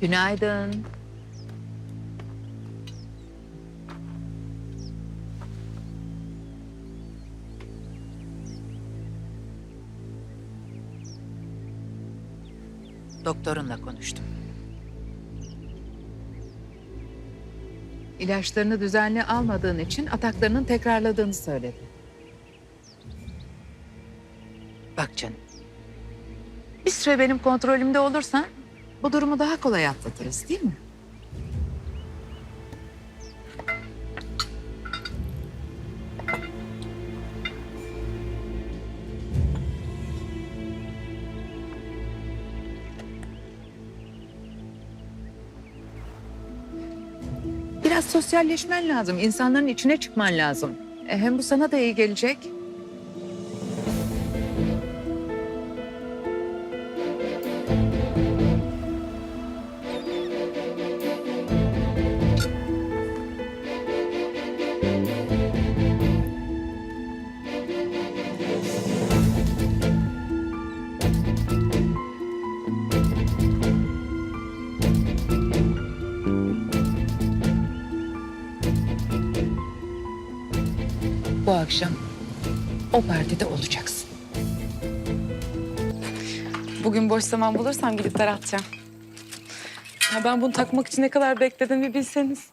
Günaydın. Doktorunla konuştum. İlaçlarını düzenli almadığın için ataklarının tekrarladığını söyledi. Bak canım. Bir süre benim kontrolümde olursan bu durumu daha kolay atlatırız değil mi? Biraz sosyalleşmen lazım. insanların içine çıkman lazım. E, hem bu sana da iyi gelecek. Akşam o partide olacaksın. Bugün boş zaman bulursam gidip taratacağım. Ya ben bunu takmak için ne kadar bekledim bir bilseniz.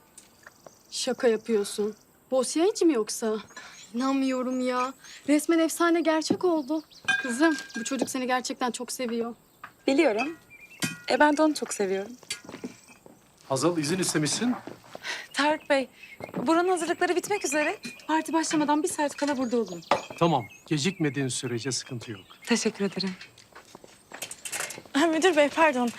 Şaka yapıyorsun. Bosya içi mi yoksa? İnanmıyorum ya. Resmen efsane gerçek oldu. Kızım bu çocuk seni gerçekten çok seviyor. Biliyorum. E ben de onu çok seviyorum. Hazal izin istemişsin. Tarık Bey, buranın hazırlıkları bitmek üzere. Parti başlamadan bir saat kala burada olun. Tamam. Gecikmediğin sürece sıkıntı yok. Teşekkür ederim. Ha, müdür bey pardon.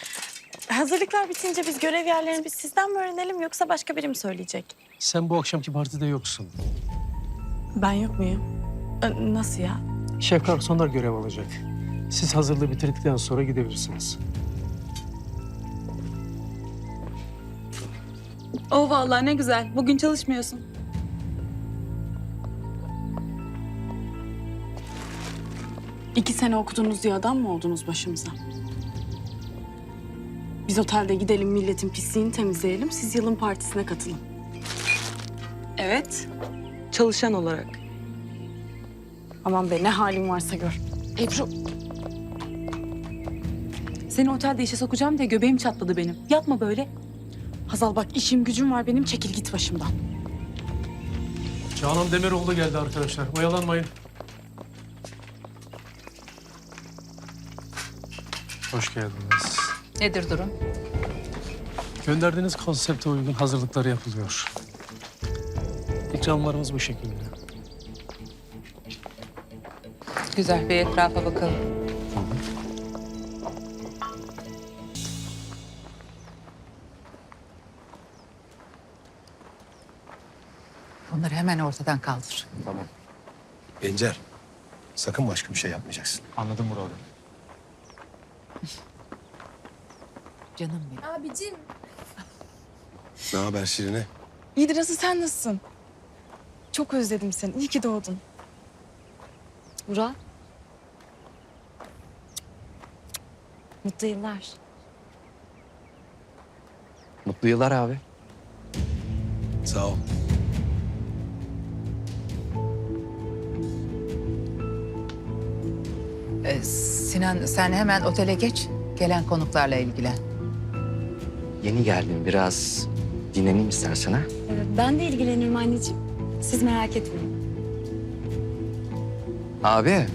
Hazırlıklar bitince biz görev yerlerini biz sizden mi öğrenelim yoksa başka biri mi söyleyecek? Sen bu akşamki partide yoksun. Ben yok muyum? Ee, Nasıl ya? Şef garsonlar görev alacak. Siz hazırlığı bitirdikten sonra gidebilirsiniz. Oh vallahi ne güzel. Bugün çalışmıyorsun. İki sene okudunuz diye adam mı oldunuz başımıza? Biz otelde gidelim milletin pisliğini temizleyelim. Siz yılın partisine katılın. Evet. Çalışan olarak. Aman be ne halin varsa gör. Ebru. Seni otelde işe sokacağım diye göbeğim çatladı benim. Yapma böyle. Hazal bak işim gücüm var benim çekil git başımdan. Canan Demiroğlu geldi arkadaşlar. Oyalanmayın. Hoş geldiniz. Nedir durum? Gönderdiğiniz konsepte uygun hazırlıkları yapılıyor. İkramlarımız bu şekilde. Güzel bir etrafa bakalım. Bunları hemen ortadan kaldır. Tamam. Gencer, sakın başka bir şey yapmayacaksın. Anladım Murat. Canım benim. Abicim. Ne haber Şirine? İyidir asıl sen nasılsın? Çok özledim seni. İyi ki doğdun. Burak. Mutlu yıllar. Mutlu yıllar abi. Sağ ol. Ee, Sinan sen hemen otele geç. Gelen konuklarla ilgilen. Yeni geldim biraz dinleneyim istersen ha. Ben de ilgilenirim anneciğim. Siz merak etmeyin. Abi.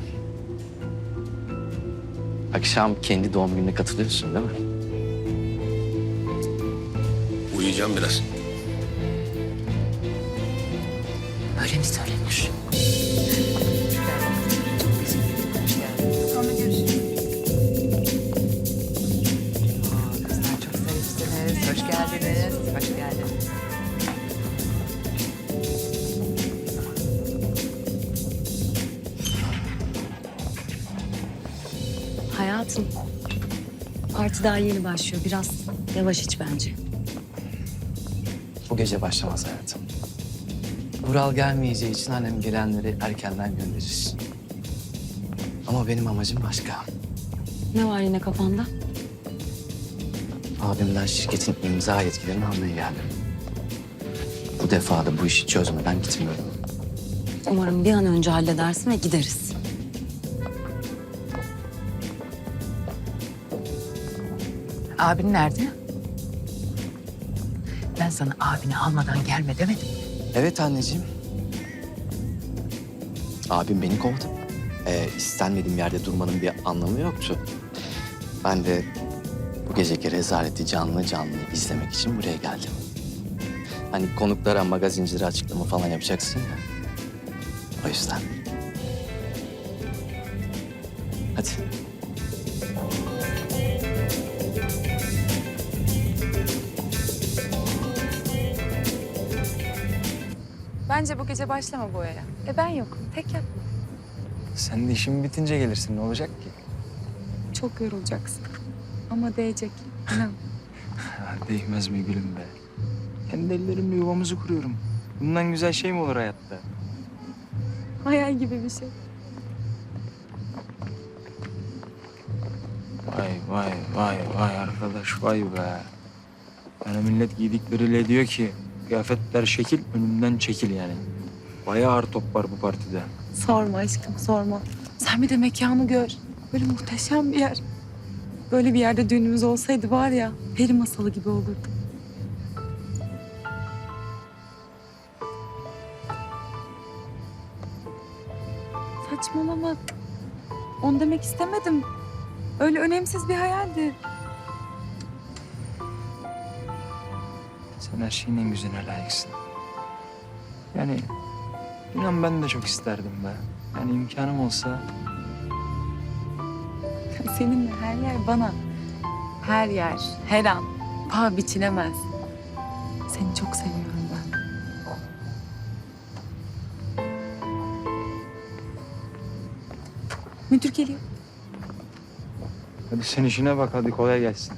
Akşam kendi doğum gününe katılıyorsun değil mi? Uyuyacağım biraz. Öyle mi söylenir? Parti daha yeni başlıyor. Biraz yavaş iç bence. Bu gece başlamaz hayatım. Vural gelmeyeceği için annem gelenleri erkenden gönderir. Ama benim amacım başka. Ne var yine kafanda? Abimden şirketin imza yetkilerini almaya geldim. Bu defa da bu işi çözmeden gitmiyorum. Umarım bir an önce halledersin ve gideriz. Abin nerede? Ben sana abini almadan gelme demedim. mi? Evet anneciğim. Abim beni kovdu. Ee, istenmediğim yerde durmanın bir anlamı yoktu. Ben de bu geceki rezaleti canlı canlı izlemek için buraya geldim. Hani konuklara, magazincilere açıklama falan yapacaksın ya. O yüzden. Hadi. Bence bu gece başlama boyaya. E ben yokum. Tek yap. Sen de işin bitince gelirsin. Ne olacak ki? Çok yorulacaksın. Ama değecek. İnan. Değmez mi gülüm be? Kendi ellerimle yuvamızı kuruyorum. Bundan güzel şey mi olur hayatta? Hayal gibi bir şey. Vay vay vay vay arkadaş vay be. Yani millet giydikleriyle diyor ki kıyafetler şekil önümden çekil yani. Bayağı ağır top var bu partide. Sorma aşkım sorma. Sen bir de mekanı gör. Böyle muhteşem bir yer. Böyle bir yerde düğünümüz olsaydı var ya peri masalı gibi olurdu. Saçmalama. Onu demek istemedim. Öyle önemsiz bir hayaldi. Sen her şeyin en güzeline layıksın. Yani inan ben de çok isterdim be. Yani imkanım olsa Seninle her yer bana. Her yer, her an. Paha biçilemez. Seni çok seviyorum ben. Müdür geliyor. hadi sen işine bak hadi kolay gelsin.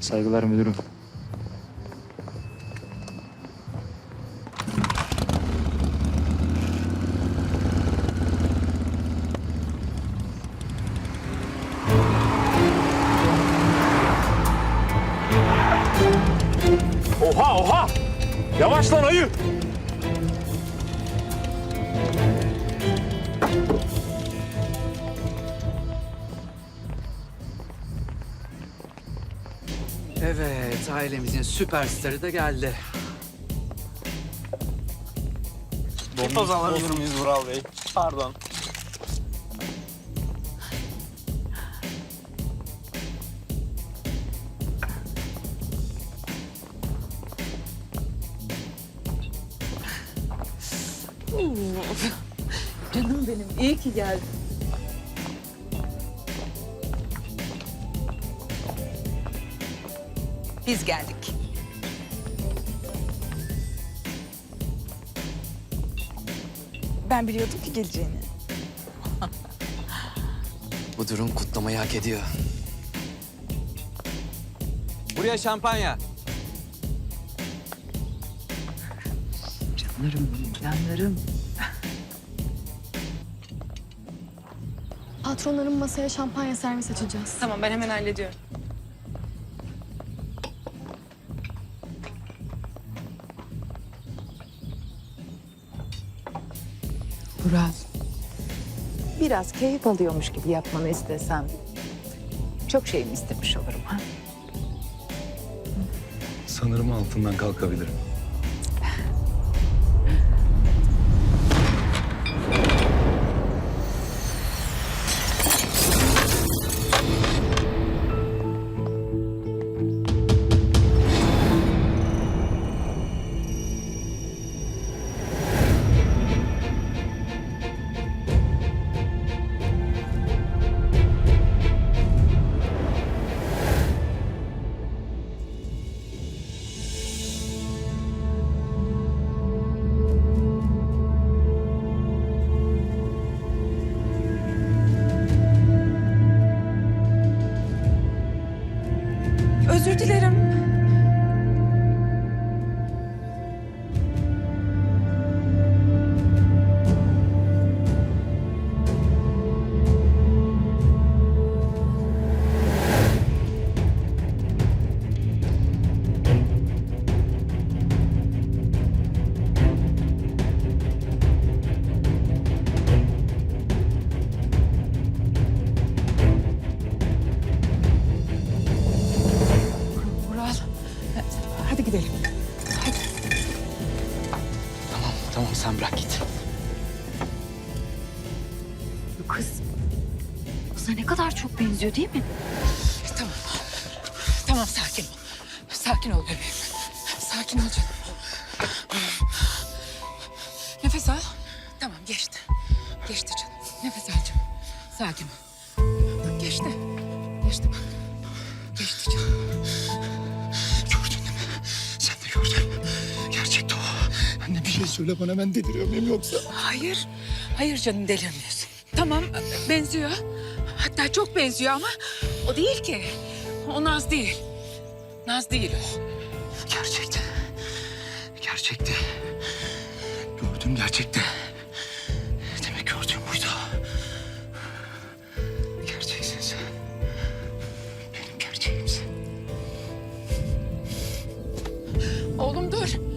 Saygılar müdürüm. Evet, ailemizin süperstarı da geldi. O zaman muyuz Vural Bey? Pardon. Canım benim, iyi ki geldin. Biz geldik. Ben biliyordum ki geleceğini. Bu durum kutlamayı hak ediyor. Buraya şampanya. Canlarım benim, Patronların masaya şampanya servis açacağız. Tamam, ben hemen hallediyorum. Vural. Biraz keyif alıyormuş gibi yapmanı istesem. Çok şey mi istemiş olurum ha? Sanırım altından kalkabilirim. Özür dilerim. Benziyor değil mi? Tamam. Tamam sakin ol. Sakin ol bebeğim. Sakin ol canım. Nefes al. Tamam geçti. Geçti canım. Nefes al canım. Sakin ol. Bak geçti. Geçti bak. Geçti canım. Gördün değil mi? Sen de gördün. Gerçekte o. Anne bir şey söyle bana ben deliriyor muyum yoksa? Hayır. Hayır canım delirmiyorsun. Tamam benziyor. Hatta çok benziyor ama o değil ki. O Naz değil. Naz değil o. Gerçekti. Gerçekti. Gördüm gerçekti. Demek gördüğüm buydu. Gerçeksin sen. Benim gerçeğimsin. Oğlum dur.